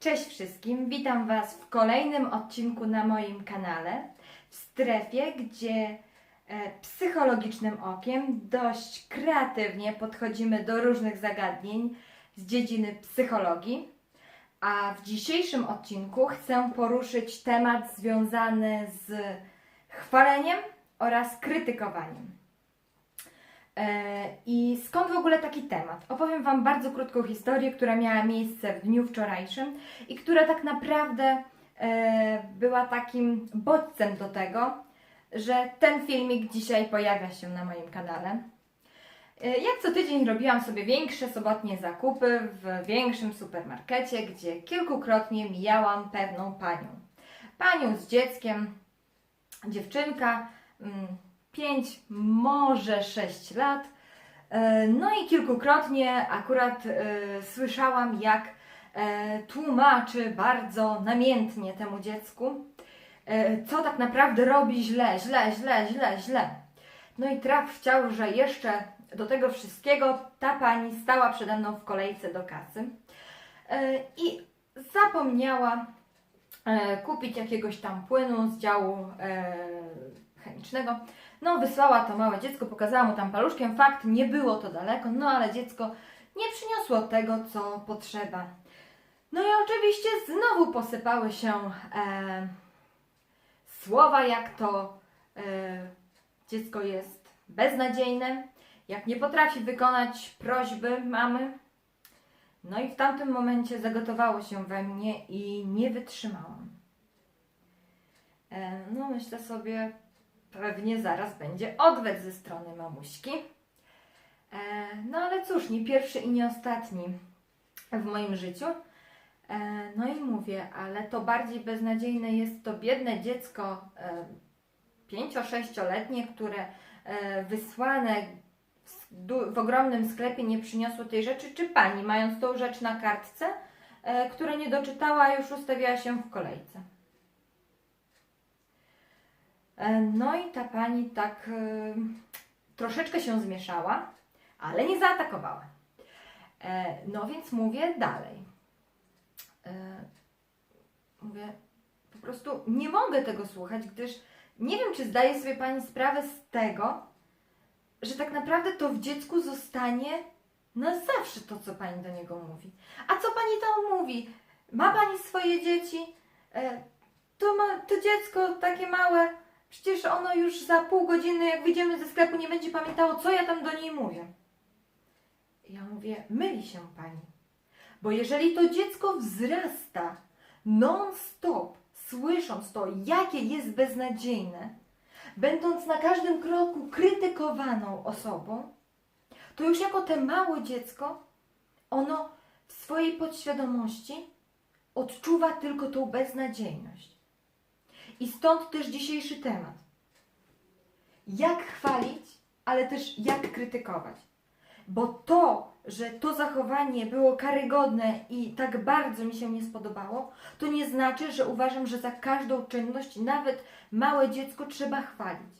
Cześć wszystkim, witam Was w kolejnym odcinku na moim kanale, w strefie, gdzie e, psychologicznym okiem dość kreatywnie podchodzimy do różnych zagadnień z dziedziny psychologii. A w dzisiejszym odcinku chcę poruszyć temat związany z chwaleniem oraz krytykowaniem. E, I skąd w ogóle taki temat? Opowiem Wam bardzo krótką historię, która miała miejsce w dniu wczorajszym i która tak naprawdę e, była takim bodźcem do tego, że ten filmik dzisiaj pojawia się na moim kanale. E, Jak co tydzień robiłam sobie większe sobotnie zakupy w większym supermarkecie, gdzie kilkukrotnie mijałam pewną panią. Panią z dzieckiem, dziewczynka, 5, może 6 lat. E, No i kilkukrotnie akurat e, słyszałam, jak e, tłumaczy bardzo namiętnie temu dziecku, co tak naprawdę robi źle, źle, źle, źle, źle. No i traf chciał, że jeszcze do tego wszystkiego ta pani stała przede mną w kolejce do kasy i zapomniała kupić jakiegoś tam płynu z działu chemicznego. No, wysłała to małe dziecko, pokazała mu tam paluszkiem. Fakt, nie było to daleko, no ale dziecko nie przyniosło tego, co potrzeba. No i oczywiście znowu posypały się e, słowa, jak to e, dziecko jest beznadziejne, jak nie potrafi wykonać prośby mamy. No i w tamtym momencie zagotowało się we mnie i nie wytrzymałam. E, no, myślę sobie, pewnie zaraz będzie odwet ze strony mamuśki. E, no ale cóż, nie pierwszy i nie ostatni w moim życiu. E, no i mówię, ale to bardziej beznadziejne jest to biedne dziecko e, pięcio-sześcioletnie, które e, wysłane w, ogromnym sklepie nie przyniosło tej rzeczy, czy pani, mając tą rzecz na kartce, e, która nie doczytała, już ustawiała się w kolejce. E, No i ta pani tak e, troszeczkę się zmieszała, ale nie zaatakowała. E, No więc mówię dalej. Mówię, po prostu nie mogę tego słuchać, gdyż nie wiem, czy zdaje sobie pani sprawę z tego, że tak naprawdę to w dziecku zostanie na zawsze to, co pani do niego mówi. A co pani tam mówi? Ma pani swoje dzieci? To, ma, to dziecko takie małe, Przecież ono już za pół godziny, jak wyjdziemy ze sklepu, nie będzie pamiętało, co ja tam do niej mówię. Ja mówię, myli się pani. Bo jeżeli to dziecko wzrasta non-stop, słysząc to, jakie jest beznadziejne, będąc na każdym kroku krytykowaną osobą, to już jako te małe dziecko, ono w swojej podświadomości odczuwa tylko tą beznadziejność. I stąd też dzisiejszy temat. Jak chwalić, ale też jak krytykować. Bo to, że to zachowanie było karygodne i tak bardzo mi się nie spodobało, to nie znaczy, że uważam, że za każdą czynność, nawet małe dziecko, trzeba chwalić.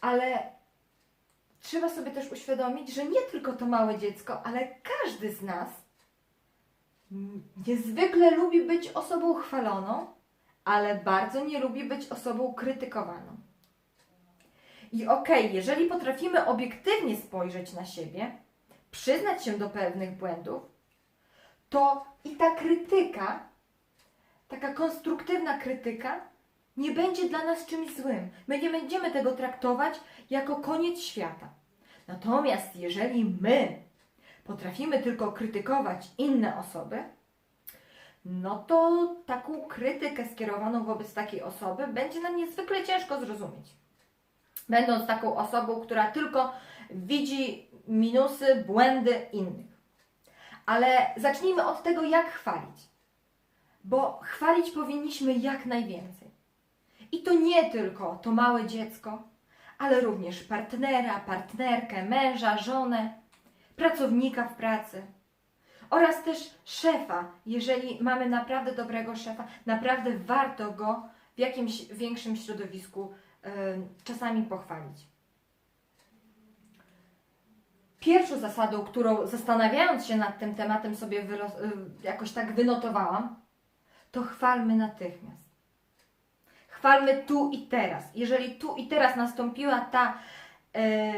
Ale trzeba sobie też uświadomić, że nie tylko to małe dziecko, ale każdy z nas niezwykle lubi być osobą chwaloną, ale bardzo nie lubi być osobą krytykowaną. I okej, jeżeli potrafimy obiektywnie spojrzeć na siebie, przyznać się do pewnych błędów, to i ta krytyka, taka konstruktywna krytyka, nie będzie dla nas czymś złym. My nie będziemy tego traktować jako koniec świata. Natomiast jeżeli my potrafimy tylko krytykować inne osoby, no to taką krytykę skierowaną wobec takiej osoby będzie nam niezwykle ciężko zrozumieć. Będąc taką osobą, która tylko widzi minusy, błędy innych. Ale zacznijmy od tego, jak chwalić. Bo chwalić powinniśmy jak najwięcej. I to nie tylko to małe dziecko, ale również partnera, partnerkę, męża, żonę, pracownika w pracy oraz też szefa. Jeżeli mamy naprawdę dobrego szefa, naprawdę warto go w jakimś większym środowisku y, czasami pochwalić. pierwszą zasadą, którą zastanawiając się nad tym tematem sobie y, jakoś tak wynotowałam, to chwalmy natychmiast. Chwalmy tu i teraz. Jeżeli tu i teraz nastąpiła ta e,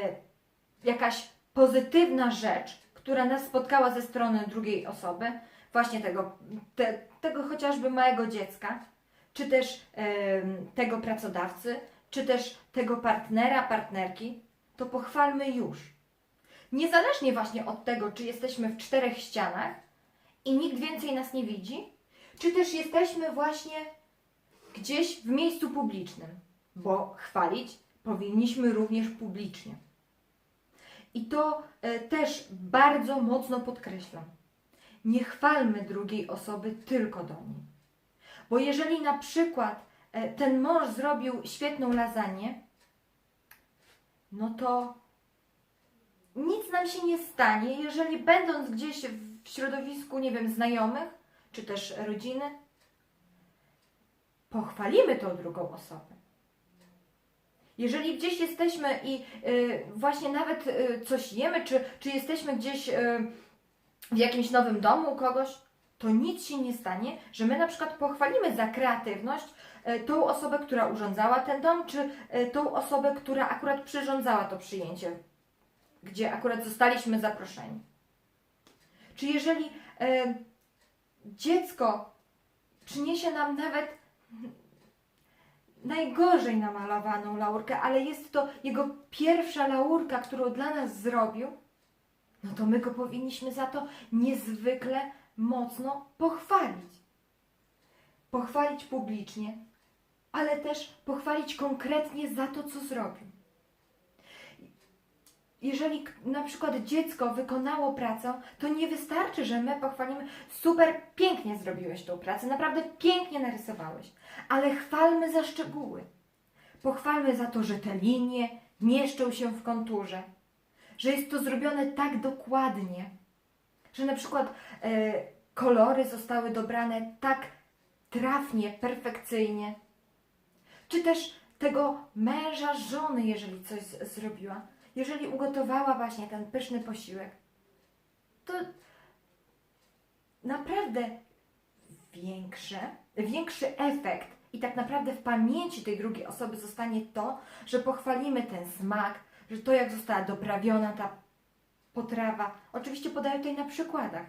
jakaś pozytywna rzecz, która nas spotkała ze strony drugiej osoby, właśnie tego, te, tego chociażby małego dziecka, czy też tego pracodawcy, czy też tego partnera, partnerki, to pochwalmy już. Niezależnie właśnie od tego, czy jesteśmy w czterech ścianach i nikt więcej nas nie widzi, czy też jesteśmy właśnie gdzieś w miejscu publicznym, bo chwalić powinniśmy również publicznie. I to e, też bardzo mocno podkreślam. Nie chwalmy drugiej osoby tylko do niej. Bo jeżeli na przykład e, ten mąż zrobił świetną lasagne, no to nic nam się nie stanie, jeżeli będąc gdzieś w środowisku, nie wiem, znajomych, czy też rodziny, pochwalimy tą drugą osobę. Jeżeli gdzieś jesteśmy i y, właśnie nawet y, coś jemy, czy, czy jesteśmy gdzieś y, w jakimś nowym domu u kogoś, to nic się nie stanie, że my na przykład pochwalimy za kreatywność tą osobę, która urządzała ten dom, czy tą osobę, która akurat przyrządzała to przyjęcie, gdzie akurat zostaliśmy zaproszeni. Czy jeżeli dziecko przyniesie nam nawet najgorzej namalowaną laurkę, ale jest to jego pierwsza laurka, którą dla nas zrobił, no to my go powinniśmy za to niezwykle mocno pochwalić. Pochwalić publicznie, ale też pochwalić konkretnie za to, co zrobił. Jeżeli na przykład dziecko wykonało pracę, to nie wystarczy, że my pochwalimy, super, pięknie zrobiłeś tą pracę, naprawdę pięknie narysowałeś, ale chwalmy za szczegóły. Pochwalmy za to, że te linie mieszczą się w konturze, że jest to zrobione tak dokładnie, że na przykład e, kolory zostały dobrane tak trafnie, perfekcyjnie, czy też tego męża, żony, jeżeli coś zrobiła, jeżeli ugotowała właśnie ten pyszny posiłek, to naprawdę większe, większy efekt i tak naprawdę w pamięci tej drugiej osoby zostanie to, że pochwalimy ten smak, że to jak została doprawiona ta potrawa. Oczywiście podaję tutaj na przykładach.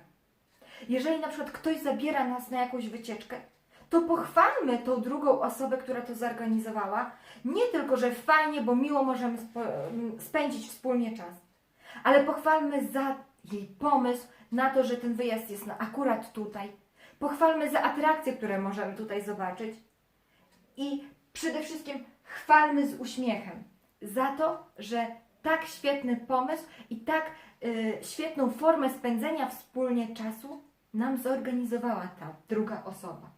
Jeżeli na przykład ktoś zabiera nas na jakąś wycieczkę, to pochwalmy tą drugą osobę, która to zorganizowała. Nie tylko, że fajnie, bo miło możemy spo- m, spędzić wspólnie czas, ale pochwalmy za jej pomysł na to, że ten wyjazd jest na akurat tutaj. Pochwalmy za atrakcje, które możemy tutaj zobaczyć. I przede wszystkim chwalmy z uśmiechem za to, że tak świetny pomysł i tak y, świetną formę spędzenia wspólnie czasu nam zorganizowała ta druga osoba.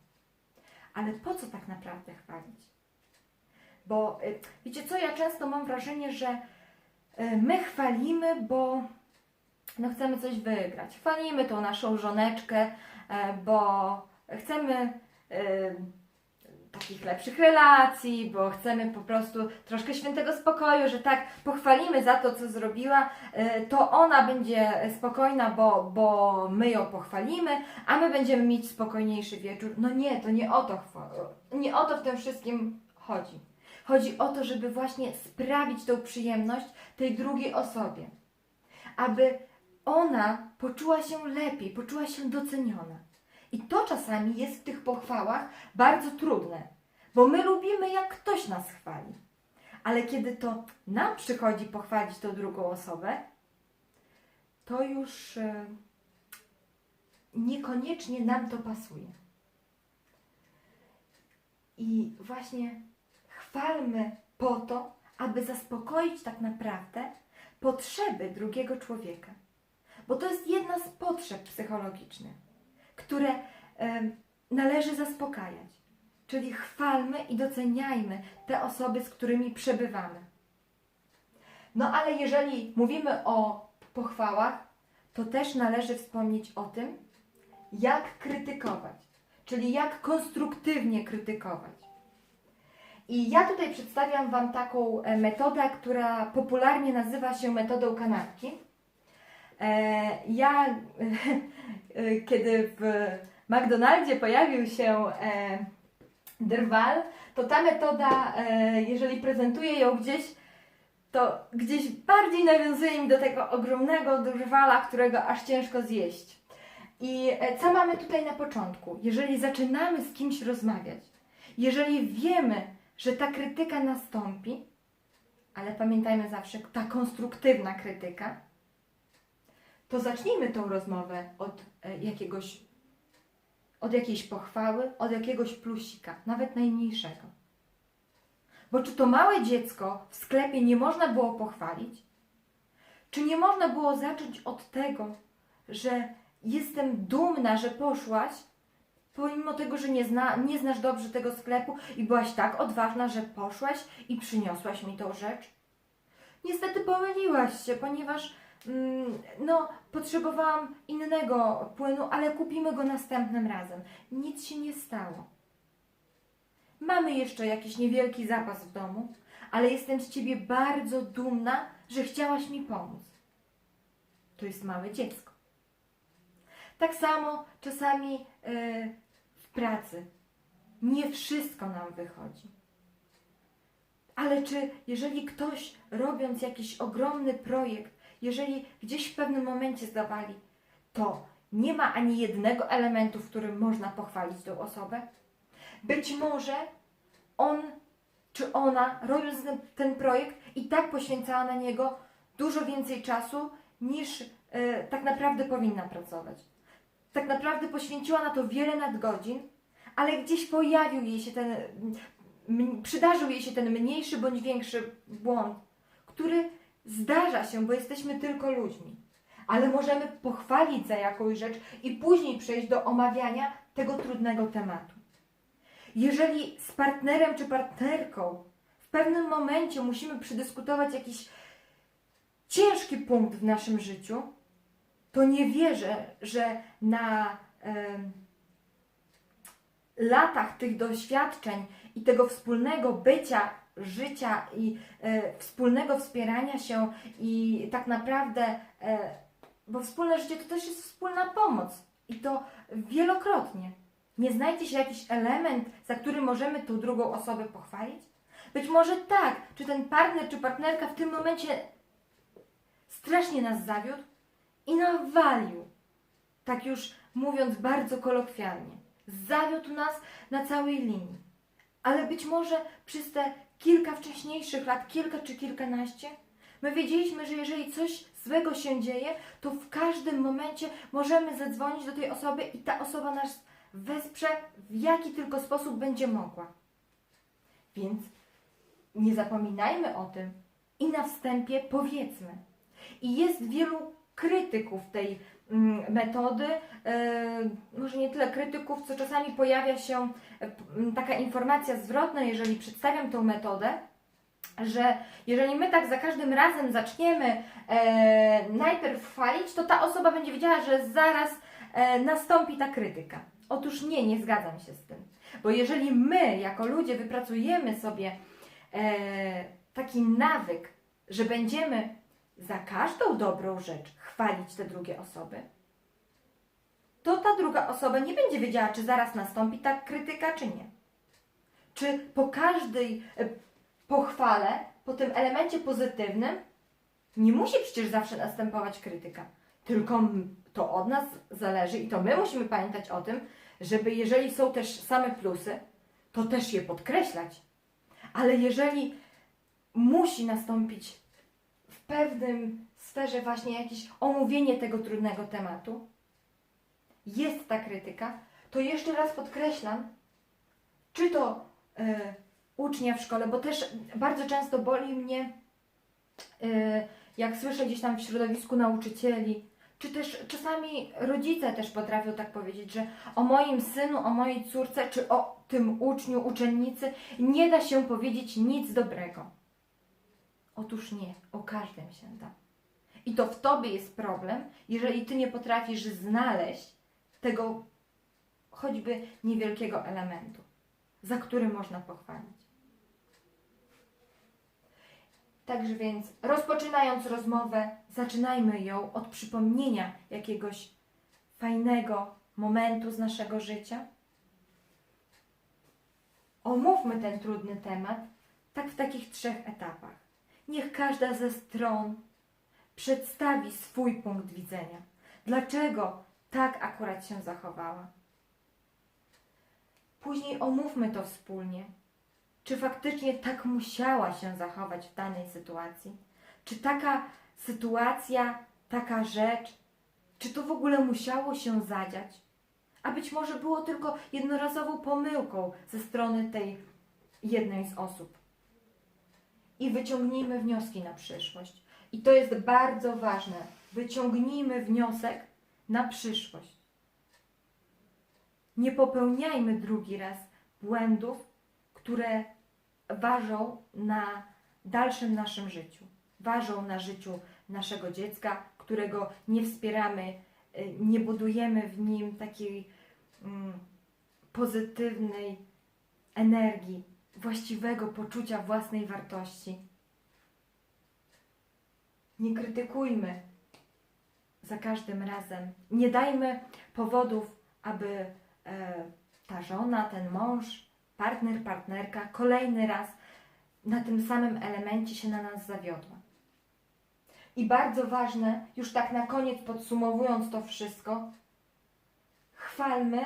Ale po co tak naprawdę chwalić? Bo y, wiecie co, ja często mam wrażenie, że y, my chwalimy, bo no chcemy coś wygrać. Chwalimy tą naszą żoneczkę, e, bo chcemy y, takich lepszych relacji, bo chcemy po prostu troszkę świętego spokoju, że tak pochwalimy za to, co zrobiła, y, to ona będzie spokojna, bo, bo my ją pochwalimy, a my będziemy mieć spokojniejszy wieczór. No nie, to nie o to, nie o to w tym wszystkim chodzi. Chodzi o to, żeby właśnie sprawić tą przyjemność tej drugiej osobie, aby ona poczuła się lepiej, poczuła się doceniona. I to czasami jest w tych pochwałach bardzo trudne, bo my lubimy, jak ktoś nas chwali. Ale kiedy to nam przychodzi pochwalić tą drugą osobę, to już e, niekoniecznie nam to pasuje. I właśnie chwalmy po to, aby zaspokoić tak naprawdę potrzeby drugiego człowieka. Bo to jest jedna z potrzeb psychologicznych, które należy zaspokajać. Czyli chwalmy i doceniajmy te osoby, z którymi przebywamy. No ale jeżeli mówimy o pochwałach, to też należy wspomnieć o tym, jak krytykować, czyli jak konstruktywnie krytykować. I ja tutaj przedstawiam Wam taką e, metodę, która popularnie nazywa się metodą kanapki. E, ja, e, kiedy w McDonaldzie pojawił się e, drwal, to ta metoda, jeżeli prezentuję ją gdzieś, to gdzieś bardziej nawiązuje mi do tego ogromnego drwala, którego aż ciężko zjeść. I co mamy tutaj na początku? Jeżeli zaczynamy z kimś rozmawiać, jeżeli wiemy, że ta krytyka nastąpi, ale pamiętajmy zawsze, ta konstruktywna krytyka, to zacznijmy tą rozmowę od e, jakiegoś, od jakiejś pochwały, od jakiegoś plusika, nawet najmniejszego. Bo czy to małe dziecko w sklepie nie można było pochwalić? Czy nie można było zacząć od tego, że jestem dumna, że poszłaś, pomimo tego, że nie, zna, nie znasz dobrze tego sklepu i byłaś tak odważna, że poszłaś i przyniosłaś mi tą rzecz? Niestety pomyliłaś się, ponieważ no, potrzebowałam innego płynu, ale kupimy go następnym razem. Nic się nie stało. Mamy jeszcze jakiś niewielki zapas w domu, ale jestem z Ciebie bardzo dumna, że chciałaś mi pomóc. To jest małe dziecko. Tak samo czasami yy, w pracy. Nie wszystko nam wychodzi. Ale czy jeżeli ktoś robiąc jakiś ogromny projekt, jeżeli gdzieś w pewnym momencie zawali, to nie ma ani jednego elementu, w którym można pochwalić tą osobę? Być może on czy ona, robiąc ten, ten projekt, i tak poświęcała na niego dużo więcej czasu niż e, tak naprawdę powinna pracować. Tak naprawdę poświęciła na to wiele nadgodzin, ale gdzieś pojawił jej się ten, przydarzył jej się ten mniejszy bądź większy błąd, który zdarza się, bo jesteśmy tylko ludźmi. Ale możemy pochwalić za jakąś rzecz i później przejść do omawiania tego trudnego tematu. Jeżeli z partnerem czy partnerką w pewnym momencie musimy przedyskutować jakiś ciężki punkt w naszym życiu, to nie wierzę, że na latach tych doświadczeń i tego wspólnego bycia, życia i e, wspólnego wspierania się i tak naprawdę, e, bo wspólne życie to też jest wspólna pomoc i to wielokrotnie. Nie znajdzie się jakiś element, za który możemy tą drugą osobę pochwalić? Być może tak, czy ten partner czy partnerka w tym momencie strasznie nas zawiódł i nawalił. Tak już mówiąc bardzo kolokwialnie. Zawiódł nas na całej linii. Ale być może przez te kilka wcześniejszych lat, kilka czy kilkanaście, my wiedzieliśmy, że jeżeli coś złego się dzieje, to w każdym momencie możemy zadzwonić do tej osoby i ta osoba nas wesprze w jaki tylko sposób będzie mogła. Więc nie zapominajmy o tym i na wstępie powiedzmy. I jest wielu krytyków tej metody, e, może nie tyle krytyków, co czasami pojawia się e, taka informacja zwrotna, jeżeli przedstawiam tą metodę, że jeżeli my tak za każdym razem zaczniemy e, najpierw chwalić, to ta osoba będzie wiedziała, że zaraz nastąpi ta krytyka. Otóż nie, nie zgadzam się z tym. Bo jeżeli my, jako ludzie, wypracujemy sobie taki nawyk, że będziemy za każdą dobrą rzecz chwalić te drugie osoby, to ta druga osoba nie będzie wiedziała, czy zaraz nastąpi ta krytyka, czy nie. Czy po każdej e, pochwale, po tym elemencie pozytywnym, nie musi przecież zawsze następować krytyka. Tylko to od nas zależy i to my musimy pamiętać o tym, żeby jeżeli są też same plusy, to też je podkreślać. Ale jeżeli musi nastąpić w pewnym sferze właśnie jakieś omówienie tego trudnego tematu, jest ta krytyka, to jeszcze raz podkreślam, czy to e, ucznia w szkole, bo też bardzo często boli mnie, e, jak słyszę gdzieś tam w środowisku nauczycieli, czy też czasami rodzice też potrafią tak powiedzieć, że o moim synu, o mojej córce, czy o tym uczniu, uczennicy nie da się powiedzieć nic dobrego. Otóż nie, o każdym się da. I to w tobie jest problem, jeżeli ty nie potrafisz znaleźć tego choćby niewielkiego elementu, za który można pochwalić. Także więc rozpoczynając rozmowę, zaczynajmy ją od przypomnienia jakiegoś fajnego momentu z naszego życia. Omówmy ten trudny temat tak w takich trzech etapach. Niech każda ze stron przedstawi swój punkt widzenia. Dlaczego tak akurat się zachowała? Później omówmy to wspólnie. Czy faktycznie tak musiała się zachować w danej sytuacji? Czy taka sytuacja, taka rzecz, czy to w ogóle musiało się zadziać? A być może było tylko jednorazową pomyłką ze strony tej jednej z osób. I wyciągnijmy wnioski na przyszłość. I to jest bardzo ważne. Wyciągnijmy wniosek na przyszłość. Nie popełniajmy drugi raz błędów, które ważą na dalszym naszym życiu. Ważą na życiu naszego dziecka, którego nie wspieramy, y, nie budujemy w nim takiej mm, pozytywnej energii, właściwego poczucia własnej wartości. Nie krytykujmy za każdym razem. Nie dajmy powodów, aby e, ta żona, ten mąż, partner, partnerka kolejny raz na tym samym elemencie się na nas zawiodła. I bardzo ważne, już tak na koniec podsumowując to wszystko, chwalmy,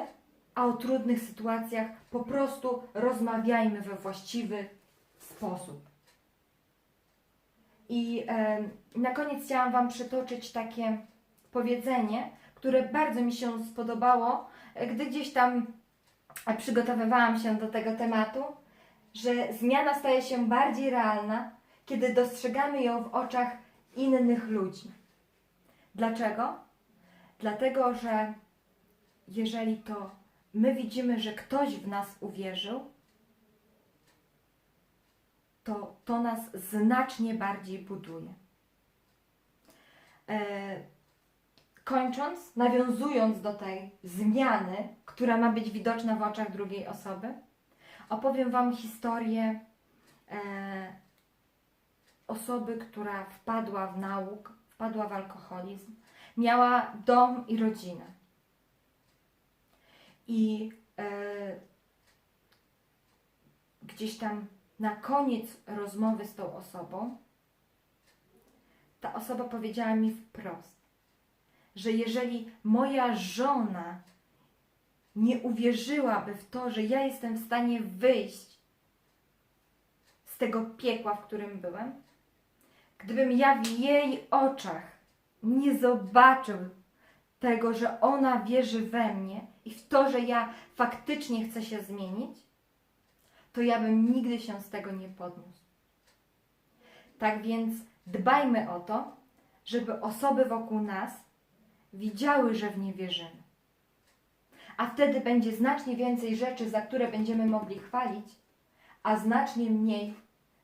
a o trudnych sytuacjach po prostu rozmawiajmy we właściwy sposób. I na koniec chciałam Wam przytoczyć takie powiedzenie, które bardzo mi się spodobało, e, gdy gdzieś tam e, przygotowywałam się do tego tematu, że zmiana staje się bardziej realna, kiedy dostrzegamy ją w oczach innych ludzi. Dlaczego? Dlatego, że jeżeli to my widzimy, że ktoś w nas uwierzył, to to nas znacznie bardziej buduje. E, kończąc, nawiązując do tej zmiany, która ma być widoczna w oczach drugiej osoby, opowiem Wam historię e, osoby, która wpadła w nauk, wpadła w alkoholizm, miała dom i rodzinę. I e, gdzieś tam na koniec rozmowy z tą osobą, ta osoba powiedziała mi wprost, że jeżeli moja żona nie uwierzyłaby w to, że ja jestem w stanie wyjść z tego piekła, w którym byłem, gdybym ja w jej oczach nie zobaczył tego, że ona wierzy we mnie i w to, że ja faktycznie chcę się zmienić, to ja bym nigdy się z tego nie podniósł. Tak więc dbajmy o to, żeby osoby wokół nas widziały, że w nie wierzymy. A wtedy będzie znacznie więcej rzeczy, za które będziemy mogli chwalić, a znacznie mniej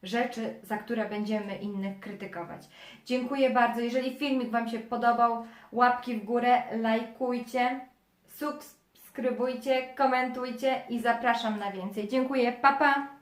rzeczy, za które będziemy innych krytykować. Dziękuję bardzo. Jeżeli filmik Wam się podobał, łapki w górę, lajkujcie, subskrybujcie, komentujcie i zapraszam na więcej. Dziękuję. Pa, pa!